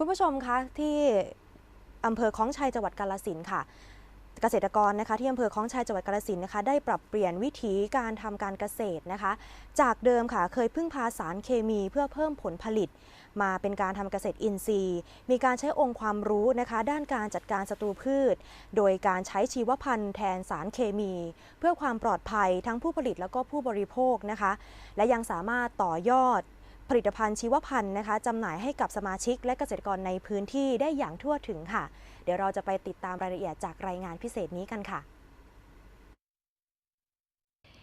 คุณผู้ชมคะที่อำเภอคล้องชัยจังหวัดกาฬสินค่ะ เกษตรกรนะคะที่อำเภอคล้องชัยจังหวัดกาฬสินนะคะได้ปรับเปลี่ยนวิธีการทำการเกษตรนะคะ จากเดิมค่ะเคยพึ่งพาสารเคมีเพื่อเพิ่มผลผลิต มาเป็นการทำเกษตรอินทรีย์ มีการใช้องค์ความรู้นะคะ ด้านการจัดการศัตรูพืช โดยการใช้ชีวพันธุ์แทนสารเคมี เพื่อความปลอดภัยทั้งผู้ผลิตแล้วก็ผู้บริโภคนะคะ และยังสามารถต่อยอด ผลิตภัณฑ์ชีวพันธุ์นะคะจำหน่ายให้กับสมาชิกและเกษตรกรในพื้นที่ได้อย่างทั่วถึงค่ะ เดี๋ยวเราจะไปติดตามรายละเอียดจากรายงานพิเศษนี้กันค่ะ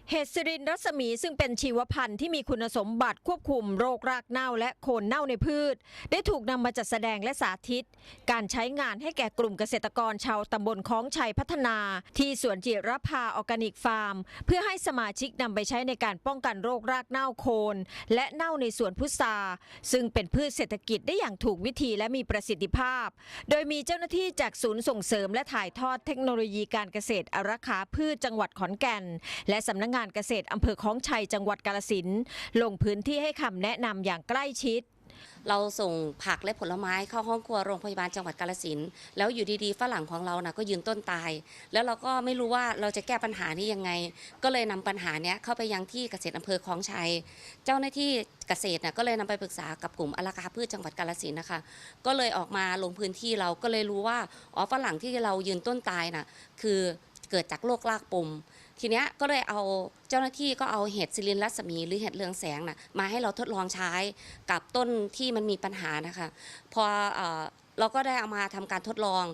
เห็ดซิรินรัศมีซึ่งเป็นชีวพันธุ์ที่มีคุณสมบัติควบคุมโรครากเน่าและโคนเน่าในพืช ได้ถูกนำมาจัดแสดงและสาธิต การใช้งานให้แก่กลุ่มเกษตรกรชาวตำบลคล้องชัยพัฒนา ที่สวนจิรภาออร์แกนิกฟาร์ม เพื่อให้สมาชิกนำไปใช้ในการป้องกันโรครากเน่าโคน และเน่าในสวนพุทราซึ่งเป็นพืชเศรษฐกิจได้อย่างถูกวิธีและมีประสิทธิภาพ โดยมีเจ้าหน้าที่จากศูนย์ส่งเสริม และถ่ายทอดเทคโนโลยีการเกษตรอารักขาพืชจังหวัดขอนแก่น และสำนักงานเกษตรอำเภอคล้องชัยจังหวัดกาฬสินลงพื้นที่ให้คำแนะนำอย่างใกล้ชิดเราส่งผักและผลไม้เข้าห้องครัวโรงพยาบาลจังหวัดกาฬสินแล้วอยู่ดีๆฝรั่งของเรานะก็ยืนต้นตาย แล้วเราก็ไม่รู้ว่าเราจะแก้ปัญหานี้ยังไง ก็เลยนำปัญหาเนี้ยเข้าไปยังที่เกษตรอำเภอคลองชัย เจ้าหน้าที่เกษตรนะก็เลยนำไปปรึกษากับกลุ่มอาราคาพืชจังหวัดกาฬสินนะคะ ก็เลยออกมาลงพื้นที่เราก็เลยรู้ว่าอ๋อฝรั่งที่เรายืนต้นตายน่ะคือ เกิดจากโรครากปม ทีเนี้ยก็เลยเอาเจ้าหน้าที่ก็เอาเห็ดซิลินรัศมีหรือเห็ดเรืองแสงน่ะมาให้เราทดลองใช้กับต้นที่มันมีปัญหานะคะ พออ เราก็ได้เอามาทำการทดลอง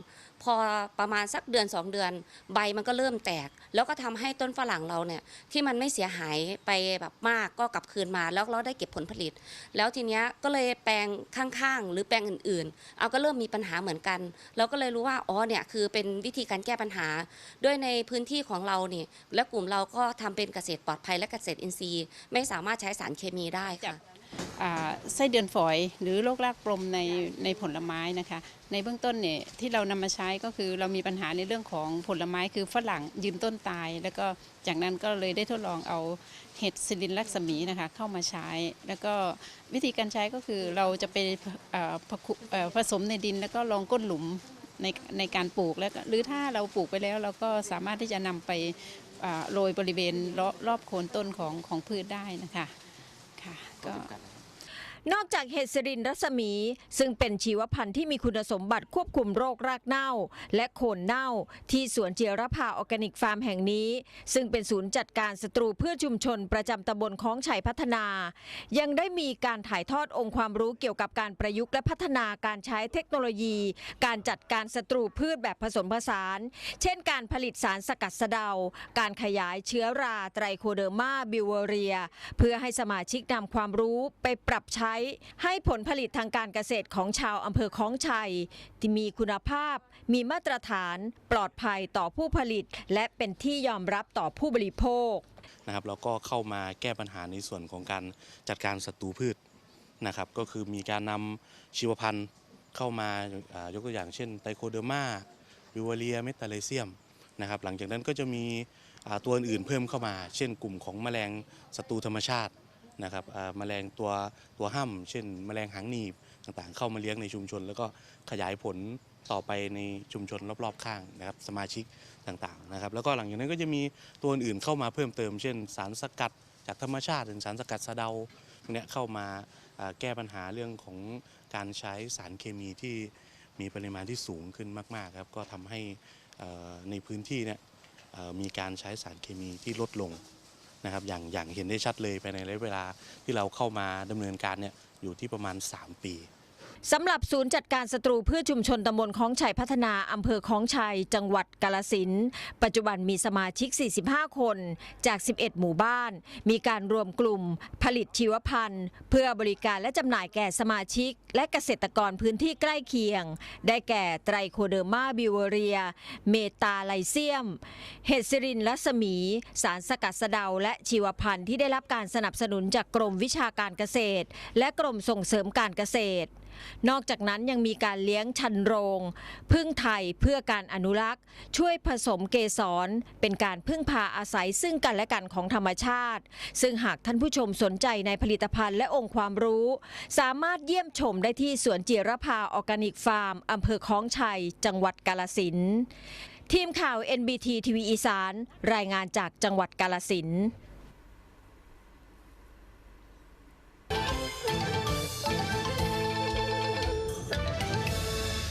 พอประมาณสักเดือน 2 เดือน ใบมันก็เริ่มแตก แล้วก็ทำให้ต้นฝรั่งเราเนี่ยที่มันไม่เสียหายไปแบบมากก็กลับคืนมาแล้วเราได้เก็บผลผลิต แล้วทีเนี้ยก็เลยแปลงข้างๆ หรือแปลงอื่นๆ เอาก็เริ่มมีปัญหาเหมือนกัน เราก็เลยรู้ว่าอ๋อเนี่ยคือเป็นวิธีการแก้ปัญหา ด้วยในพื้นที่ของเราเนี่ยและกลุ่มเราก็ทำเป็นเกษตรปลอดภัยและเกษตรอินทรีย์ ไม่สามารถใช้สารเคมีได้ค่ะ ไส้เดือนฝอยหรือโรครากปรมในในผลไม้นะคะ ในเบื้องต้นเนี่ยที่เรานำมาใช้ก็คือเรามีปัญหาในเรื่องของผลไม้คือฝรั่งยืนต้นตาย แล้วก็จากนั้นก็เลยได้ทดลองเอาเห็ดซิลินลักษมีนะคะเข้ามาใช้ แล้วก็วิธีการใช้ก็คือเราจะไปผสมในดินแล้วก็ลองก้นหลุมในในการปลูกแล้วหรือถ้าเราปลูกไปแล้ว เราก็สามารถที่จะนำไปโรยบริเวณรอบโคนต้นของของพืชได้นะคะ ค่ะก็ นอกจากเห็ดซิรินรัศมี ซึ่งเป็นชีวพันธุ์ที่มีคุณสมบัติควบคุมโรครากเน่า และโคนเน่า ที่สวนเจียรภาออร์แกนิกฟาร์มแห่งนี้ ซึ่งเป็นศูนย์จัดการศัตรูพืชชุมชนประจำตำบลคล้องชัยพัฒนา ยังได้มีการถ่ายทอดองค์ความรู้เกี่ยวกับการประยุกต์และพัฒนาการใช้เทคโนโลยี การจัดการศัตรูพืชแบบผสมผสาน เช่น การผลิตสารสกัดสะเดา การขยายเชื้อราไตรโคเดอร์มาบิวเวเรีย เพื่อให้สมาชิกนำความรู้ไปปรับใช้ให้ผลผลิตทางการเกษตรของชาวอำเภอคล้องชัย ที่มีคุณภาพ มีมาตรฐาน ปลอดภัยต่อผู้ผลิต และเป็นที่ยอมรับต่อผู้บริโภคนะครับแล้วก็เข้ามาแก้ปัญหาในส่วนของการจัดการศัตรูพืชนะครับ ก็คือมีการนำชีวพันธุ์เข้ามายกตัวอย่างเช่นไตโคเดอร์มาวิวเรียเมตาเลเซียมนะครับ หลังจากนั้นก็จะมีตัวอื่นเพิ่มเข้ามา เช่นกลุ่มของแมลงศัตรูธรรมชาติ นะครับแมลงตัวตัวห้ำเช่น แมลงหางหนีบต่างๆ เข้ามาเลี้ยงในชุมชน แล้วก็ขยายผลต่อไปในชุมชนรอบๆข้างนะครับสมาชิกต่างๆนะครับแล้วก็หลังจากนั้นก็จะมีตัวอื่นเข้ามาเพิ่มเติม เช่น สารสกัดจากธรรมชาติหรือสารสกัดสะเดาเนี้ยเข้ามาแก้ปัญหาเรื่องของการใช้สารเคมีที่มีปริมาณที่สูงขึ้นมากๆครับก็ทำให้ในพื้นที่เนี่ยมีการใช้สารเคมีที่ลดลง นะครับอย่างอย่างเห็นได้ชัดเลยภายในระยะเวลาที่เราเข้ามาดำเนินการเนี่ยอยู่ที่ประมาณ 3 ปี สำหรับศูนย์จัดการศัตรูพืชชุมชนตำบลคลองชัยพัฒนาอำเภอคลองชัย จังหวัดกาลสินปัจจุบันมีสมาชิก 45 คนจาก 11 หมู่บ้าน มีการรวมกลุ่ม ผลิตชีวพันธุ์ เพื่อบริการและจำหน่ายแก่สมาชิก และเกษตรกรพื้นที่ใกล้เคียง ได้แก่ไตรโคเดอร์มาบิวเรีย เมตาไลเซียม เฮดซิรินรัศมี สารสกัดสะเดาและชีวพันธุ์ที่ได้รับการสนับสนุนจากกรมวิชาการเกษตร และกรมส่งเสริมการเกษตร นอกจากนั้นยังมีการเลี้ยงชันโรง พึ่งไทยเพื่อการอนุรักษ์ ช่วยผสมเกสร เป็นการพึ่งพาอาศัยซึ่งกันและกันของธรรมชาติ ซึ่งหากท่านผู้ชมสนใจในผลิตภัณฑ์และองค์ความรู้ สามารถเยี่ยมชมได้ที่สวนจิรภาออร์แกนิกฟาร์มอำเภอคลองชัย จังหวัดกาลสินทีมข่าว NBT ทีวีอีสาน รายงานจากจังหวัดกาลสิน